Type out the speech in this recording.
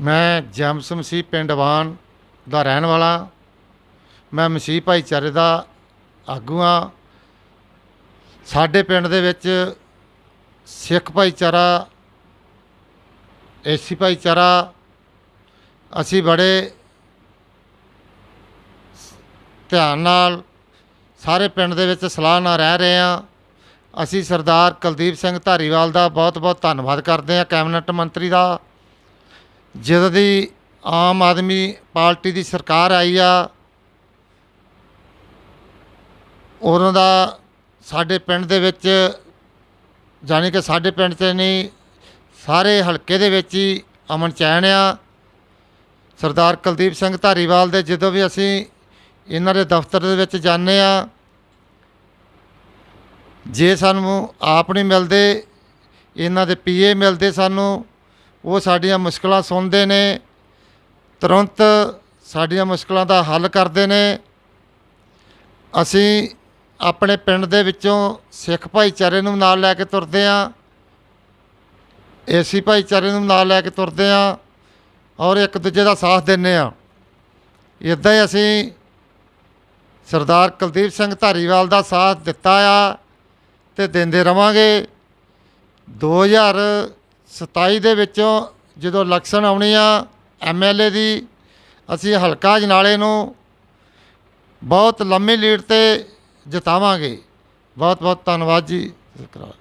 ਮੈਂ ਜੈਮਸ ਮਸੀਹ ਪਿੰਡ ਵਾਨ ਦਾ ਰਹਿਣ ਵਾਲਾ। ਮੈਂ ਮਸੀਹ ਭਾਈਚਾਰੇ ਦਾ ਆਗੂ ਹਾਂ। ਸਾਡੇ ਪਿੰਡ ਦੇ ਵਿੱਚ ਸਿੱਖ ਭਾਈਚਾਰਾ, ਏਸੀ ਭਾਈਚਾਰਾ, ਅਸੀਂ ਬੜੇ ਧਿਆਨ ਨਾਲ ਸਾਰੇ ਪਿੰਡ ਦੇ ਵਿੱਚ ਸਲਾਹ ਨਾਲ ਰਹਿ ਰਹੇ ਹਾਂ। ਅਸੀਂ ਸਰਦਾਰ ਕੁਲਦੀਪ ਸਿੰਘ ਧਾਰੀਵਾਲ ਦਾ ਬਹੁਤ-ਬਹੁਤ ਧੰਨਵਾਦ ਕਰਦੇ ਹਾਂ ਕੈਬਨਿਟ ਮੰਤਰੀ ਦਾ ਜਦੋਂ ਦੀ ਆਮ ਆਦਮੀ ਪਾਰਟੀ ਦੀ ਸਰਕਾਰ ਆਈ ਆ। ਉਹਨਾਂ ਦਾ ਸਾਡੇ ਪਿੰਡ ਦੇ ਵਿੱਚ, ਜਾਣੀ ਕਿ ਸਾਡੇ ਪਿੰਡ 'ਚ ਨਹੀਂ, ਸਾਰੇ ਹਲਕੇ ਦੇ ਵਿੱਚ ਹੀ ਅਮਨ ਚੈਨ ਆ। ਸਰਦਾਰ ਕੁਲਦੀਪ ਸਿੰਘ ਧਾਰੀਵਾਲ ਦੇ ਜਦੋਂ ਵੀ ਅਸੀਂ ਇਹਨਾਂ ਦੇ ਦਫ਼ਤਰ ਦੇ ਵਿੱਚ ਜਾਂਦੇ ਆ ਜੇ ਸਾਨੂੰ ਆਪ ਨਹੀਂ ਮਿਲਦੇ, ਇਹਨਾਂ ਦੇ ਪੀਏ ਮਿਲਦੇ ਸਾਨੂੰ, ਉਹ ਸਾਡੀਆਂ ਮੁਸ਼ਕਲਾਂ ਸੁਣਦੇ ਨੇ, ਤੁਰੰਤ ਸਾਡੀਆਂ ਮੁਸ਼ਕਲਾਂ ਦਾ ਹੱਲ ਕਰਦੇ ਨੇ। ਅਸੀਂ ਆਪਣੇ ਪਿੰਡ ਦੇ ਵਿੱਚੋਂ ਸਿੱਖ ਭਾਈਚਾਰੇ ਨੂੰ ਨਾਲ ਲੈ ਕੇ ਤੁਰਦੇ ਹਾਂ ਏਸੀ ਭਾਈਚਾਰੇ ਨੂੰ ਨਾਲ ਲੈ ਕੇ ਤੁਰਦੇ ਹਾਂ ਔਰ ਇੱਕ ਦੂਜੇ ਦਾ ਸਾਥ ਦਿੰਦੇ ਹਾਂ ਇਦਾਂ ਹੀ ਅਸੀਂ ਸਰਦਾਰ ਕੁਲਦੀਪ ਸਿੰਘ ਧਾਰੀਵਾਲ ਦਾ ਸਾਥ ਦਿੱਤਾ ਆ। ਤੇ ਦਿੰਦੇ ਰਵਾਂਗੇ। 2027 ਦੇ ਵਿੱਚੋਂ ਜਦੋਂ ਇਲੈਕਸ਼ਨ ਆਉਣੀ ਆ ਐਮਐਲਏ ਦੀ, ਅਸੀਂ ਹਲਕਾ ਜਨਾਲੇ ਨੂੰ ਬਹੁਤ ਲੰਮੀ ਲੀਡ ਤੇ ਜਿਤਾਵਾਂਗੇ। ਬਹੁਤ ਬਹੁਤ ਧੰਨਵਾਦ ਜੀ। ਸ਼ੁਕਰਾਨਾ